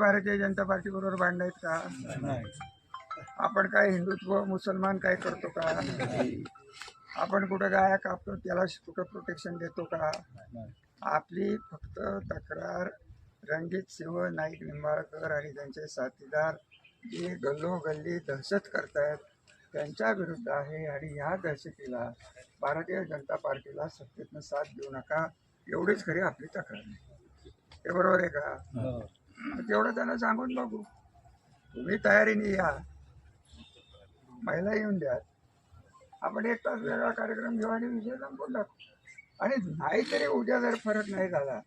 Bharatiya Janata party बरोबर भांडण आहेत का? आपण काय हिंदुत्व मुसलमान काय करतो का? आपण कुठं गाया कापतो त्याला कुठं प्रोटेक्शन देतो का? आपली फक्त तक्रार रणजित सिंह नाईक निंबाळकर आणि त्यांचे साथीदार जे गल्लोगल्ली दहशत करतायत त्यांच्या विरुद्ध आहे आणि ह्या दहशतीला भारतीय जनता पार्टीला सत्तेतनं साथ देऊ नका एवढीच खरी आपली तक्रार आहे. ते बरोबर आहे का? हो. तेवढं त्यांना सांगून बघू. तुम्ही तयारीने या महिला येऊन द्या आपण एक तास वेगळा कार्यक्रम घेऊ आणि विषय संपून टाकू. आणि नाहीतरी उद्या जर फरक नाही झाला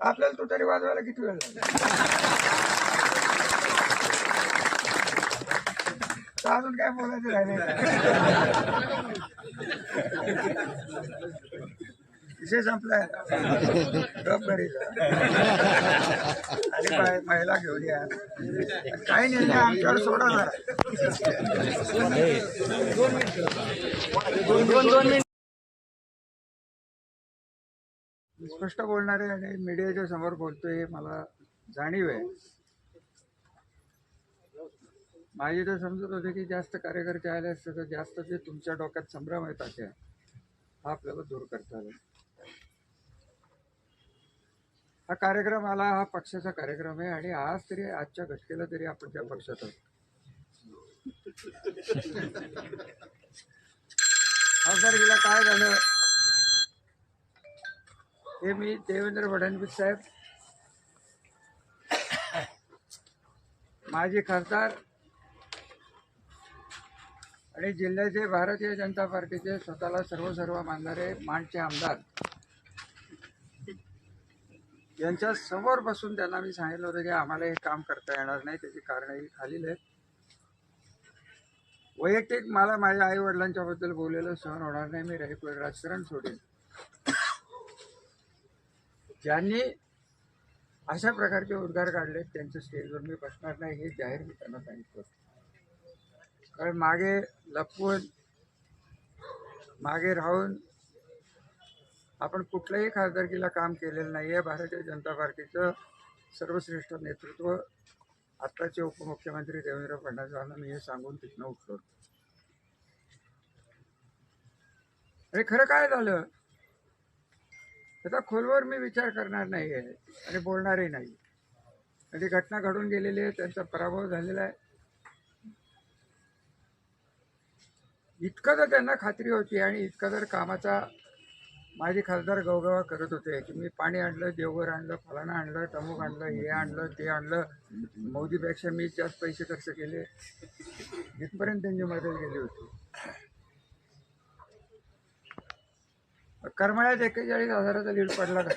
आपल्याला तो तरी वाजवायला किती वेळ लागला? तर अजून काय बोलायचं राहिले विषय संपलाय गप घरी आणि महिला घेऊन या. काही निर्णय आमच्यावर सोडा जरा. स्पष्ट बोलणारे आणि मीडियाच्या समोर बोलतोय हे मला जाणीव आहे. माझी तर समजत होते की जास्त कार्यकर्ते आले असते तर जास्त जे तुमच्या डोक्यात संभ्रम येतात हा आपल्याला दूर करता आला हा कार्यक्रम आला हा पक्षाचा कार्यक्रम आहे आणि आज तरी आजच्या घटकेला तरी आपण त्या पक्षात आहोत. खासदारकीला काय झालं? हे मी देवेंद्र फडणवीस साहेब माजी खासदार आणि जिल्ह्याचे भारतीय जनता पार्टीचे स्वतःला सर्व सर्व मानणारे मांडचे आमदार यांच्या समोर बसून त्यांना मी सांगितलं होतं की आम्हाला हे काम करता येणार नाही त्याची कारणंही खालील आहेत वैयक्तिक मला माझ्या आई वडिलांच्या बद्दल बोललेलं सहन होणार नाही मी राही राजकारण सोडेन ज्यांनी अशा प्रकारचे उद्गार काढले त्यांच्या स्टेजवर मी बसणार नाही हे जाहीर मी त्यांना सांगितलं होतं. कारण मागे लपवून मागे राहून आपण कुठल्याही खासदारकीला काम केलेलं नाही आहे भारतीय जनता पार्टीचं सर्वश्रेष्ठ नेतृत्व आत्ताचे उपमुख्यमंत्री देवेंद्र फडणवीसांना मी हे सांगून तिथनं उठलो. आणि खरं काय झालं? त्याचा खोलवर मी विचार करणार नाही आहे आणि बोलणारही नाही. आणि घटना घडून गेलेली आहे त्यांचा पराभव झालेला आहे. इतकं जर त्यांना खात्री होती आणि इतकं जर कामाचा माझे खासदार गवगवा करत होते. की मी पाणी आणलं देवघर आणलं फलाना आणलं टमूक आणलं हे आणलं ते आणलं. मोदीपेक्षा मी जास्त पैसे खर्च केले. जिथपर्यंत त्यांची मदत गेली होती. करमाळ्यात एक्केचाळीस हजाराचा लीड पडला का?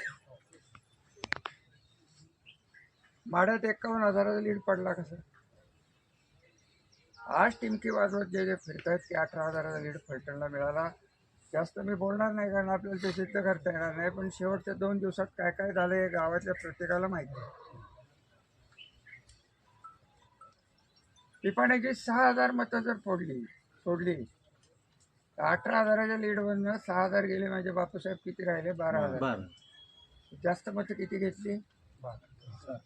माड्यात एक्कावन्न हजाराचा लीड पडला कसा आज टिमकी वाजवत जे जे फिरतायत ते अठरा हजाराचा लीड फलटणला मिळाला. जास्त मी बोलणार नाही कारण आपल्याला ते सिद्ध करता येणार नाही पण शेवटच्या दोन दिवसात काय काय झालं हे गावातल्या प्रत्येकाला माहिती आहे. पिपाण्याची सहा हजार मतं जर फोडली सोडली तर अठरा हजाराच्या लीडवरनं सहा हजार गेले माझे बापूसाहेब किती राहिले? बारा हजार. जास्त मतं किती घेतली?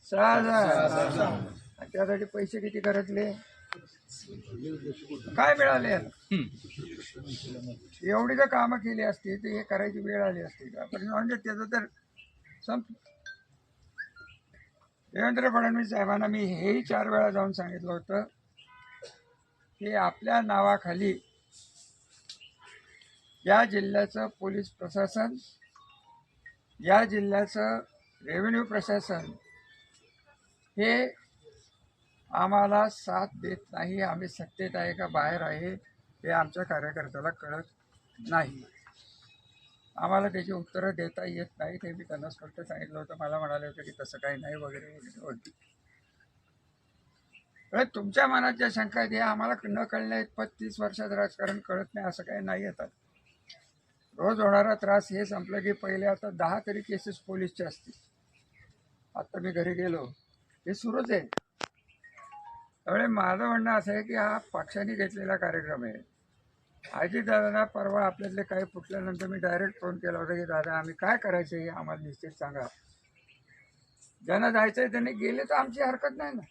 सहा हजार. आणि त्यासाठी पैसे किती खर्चले? काय मिळाले? एवढी जर कामं केली असती तर हे करायची वेळ आली असती का? पण म्हणजे त्याचं तर संप देवेंद्र फडणवीस साहेबांना मी हेही चार वेळा जाऊन सांगितलं होतं की आपल्या नावाखाली या जिल्ह्याचं पोलीस प्रशासन या जिल्ह्याचं रेव्हेन्यू प्रशासन हे आम्हाला साथ देत नाही. आम्ही सत्तेत आहे का बाहेर आहे हे आमच्या कार्यकर्त्याला कळत नाही. आम्हाला त्याची उत्तरं देता येत नाही. ते मी त्यांना स्पष्ट सांगितलं होतं. मला म्हणाले होते की तसं काही नाही वगैरे वगैरे होती तुमच्या मनात ज्या शंका आहेत आम्हाला न कळण्या पस्तीस वर्षात राजकारण कळत नाही असं काही नाही येतात रोज होणारा त्रास हे संपलं की पहिले आता दहा तरी केसेस पोलीसचे असतील. आत्ता मी घरी गेलो. हे सुरूच आहे. त्यामुळे माझं म्हणणं असं आहे की हा पक्षाने घेतलेला कार्यक्रम आहे. अजितदादांना परवा आपल्यातले काही फुटल्यानंतर मी डायरेक्ट फोन केला होता की दादा आम्ही काय करायचं हे आम्हाला निश्चित सांगा. ज्यांना जायचं आहे त्यांनी गेले तर आमची हरकत नाही ना.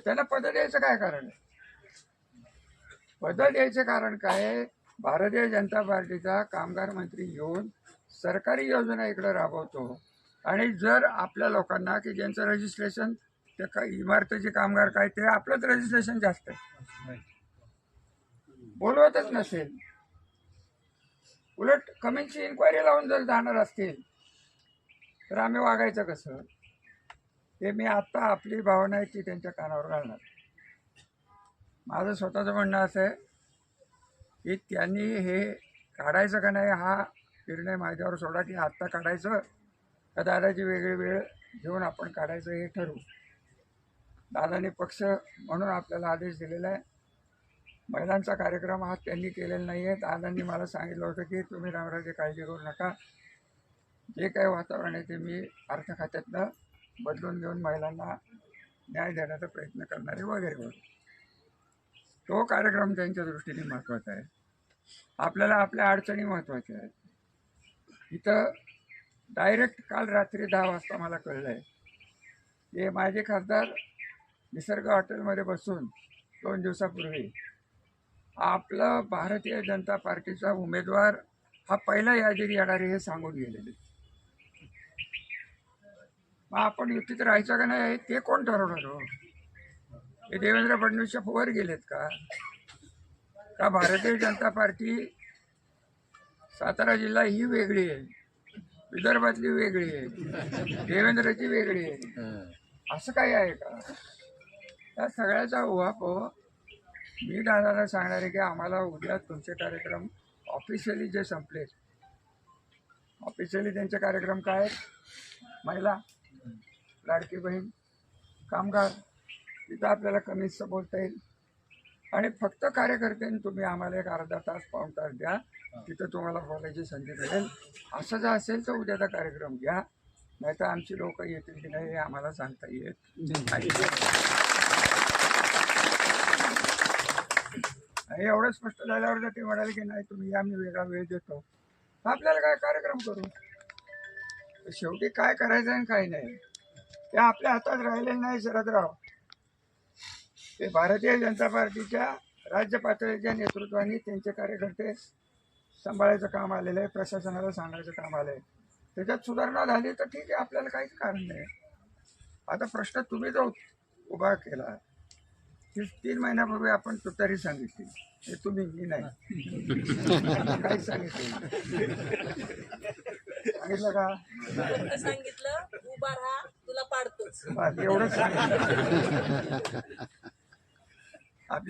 त्यांना पद द्यायचं काय कारण आहे? पद द्यायचं कारण काय भारतीय जनता पार्टीचा कामगार मंत्री येऊन सरकारी योजना इकडं राबवतो. आणि जर आपल्या लोकांना की ज्यांचं रजिस्ट्रेशन त्या काय इमारतीचे कामगार काय ते आपलंच रजिस्ट्रेशन जास्त आहे. बोलवतच नसेल. उलट कमींची इन्क्वायरी लावून जर जाणार असतील तर आम्ही वागायचं कसं? हे मी आत्ता आपली भावना आहे ती त्यांच्या कानावर घालणार. माझं स्वतःचं म्हणणं असं आहे की त्यांनी हे काढायचं का नाही हा निर्णय माझ्यावर सोडा की आत्ता काढायचं का दादाची वेगळी वेळ घेऊन आपण काढायचं हे ठरवू. दादाने पक्ष म्हणून आपल्याला आदेश दिलेला आहे. महिलांचा कार्यक्रम हा त्यांनी केलेला नाही आहे. दादांनी मला सांगितलं होतं की तुम्ही रामराजे काळजी करू नका. जे काही वातावरण आहे ते मी अर्थ खात्यातनं बदलून घेऊन महिलांना न्याय देण्याचा प्रयत्न करणारे वगैरे वगैरे तो कार्यक्रम त्यांच्या दृष्टीने महत्त्वाचा आहे. आपल्याला आपल्या अडचणी महत्त्वाच्या आहेत. इथं डायरेक्ट काल रात्री दहा वाजता मला कळलं आहे की माझे खासदार निसर्ग हॉटेलमध्ये बसून दोन दिवसापूर्वी आपलं भारतीय जनता पार्टीचा उमेदवार हा पहिला यादीत येणार आहे हे सांगून गेलेले. मग आपण युतीत राहायचं का नाही ते कोण ठरवणार हो? हे देवेंद्र फडणवीसच्या वर गेलेत का? का भारतीय जनता पार्टी सातारा जिल्हा ही वेगळी आहे विदर्भातली वेगळी आहे देवेंद्रची वेगळी आहे? असं काही आहे का? या सगळ्याचा उहापोह मी दादाला सांगणार आहे की आम्हाला उद्या तुमचे कार्यक्रम ऑफिशियली जे संपले ऑफिशियली त्यांचे कार्यक्रम काय आहेत? महिला लाडकी बहीण कामगार तिथं आपल्याला कमीच बोलता येईल. आणि फक्त कार्यकर्त्यांनी तुम्ही आम्हाला एक अर्धा तास पाऊण तास द्या. तिथं तुम्हाला बोलायची संधी मिळेल. असं जर असेल तर उद्याचा कार्यक्रम घ्या. नाही तर आमची लोक येतील की नाही हे आम्हाला सांगता येत हे एवढं स्पष्ट झाल्यावर ते म्हणाले की नाही तुम्ही या मी वेगळा वेळ देतो. आपल्याला काय कार्यक्रम करू? शेवटी काय करायचं आणि काय नाही? ते आपल्या हातात राहिले नाही शरदराव. ते भारतीय जनता पार्टीच्या राज्य पातळीच्या नेतृत्वाने त्यांचे कार्यकर्ते सांभाळायचं काम आलेलं आहे प्रशासनाला सांगायचं काम आलं आहे त्याच्यात सुधारणा झाली तर ठीक आहे आपल्याला काहीच कारण नाही. आता प्रश्न तुम्ही जो उभा केला ती तीन महिन्यापूर्वी आपण तुतारी सांगितली. हे तुम्ही मी नाही? काहीच सांगितलं. सांगितलं का? सांगितलं उभा राहा तुला पाडतोच. बस एवढंच सांगितलं. आपली